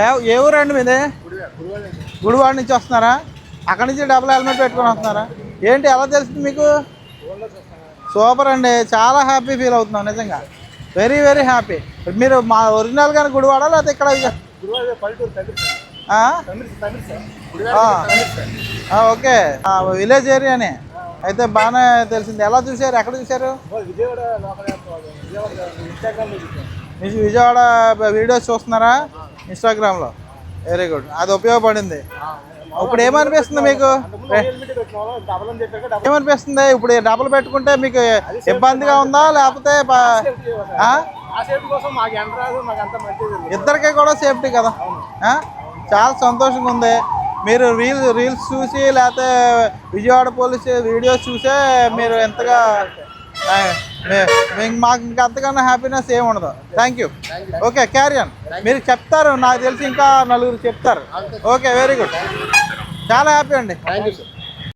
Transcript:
ఏ ఏ ఊరండి మీది? గుడివాడ నుంచి వస్తున్నారా? అక్కడి నుంచి డబుల్ హెల్మెట్ పెట్టుకొని వస్తున్నారా? ఏంటి ఎలా తెలిసింది మీకు? సూపర్ అండి. చాలా హ్యాపీ ఫీల్ అవుతున్నాం నిజంగా. Very very happy. మీరు మా ఒరిజినల్ గానే గుడివాడ లేకపోతే ఇక్కడ ఓకే. విలేజ్ ఏరియానే. అయితే బాగానే తెలిసింది. ఎలా చూశారు? ఎక్కడ చూశారు? మీకు విజయవాడ వీడియోస్ చూస్తున్నారా? ఇన్స్టాగ్రామ్లో. వెరీ గుడ్ అది ఉపయోగపడింది. ఇప్పుడు ఏమనిపిస్తుంది మీకు? ఏమనిపిస్తుంది? ఇప్పుడు డబ్బులు పెట్టుకుంటే మీకు ఇబ్బందిగా ఉందా? లేకపోతే? ఇద్దరికీ కూడా సేఫ్టీ కదా? చాలా సంతోషంగా ఉంది. మీరు రీల్స్ రీల్స్ చూసి లేకపోతే విజయవాడ పోలీస్ వీడియోస్ చూసే మీరు ఎంతగా మీకు మాకు ఇంకా అంతకన్నా హ్యాపీనెస్ ఏమి ఉండదు థ్యాంక్ యూ ఓకే క్యారియన్ మీరు చెప్తారు నాకు తెలిసి ఇంకా నలుగురు చెప్తారు. ఓకే వెరీ గుడ్ చాలా హ్యాపీ అండి. Thank you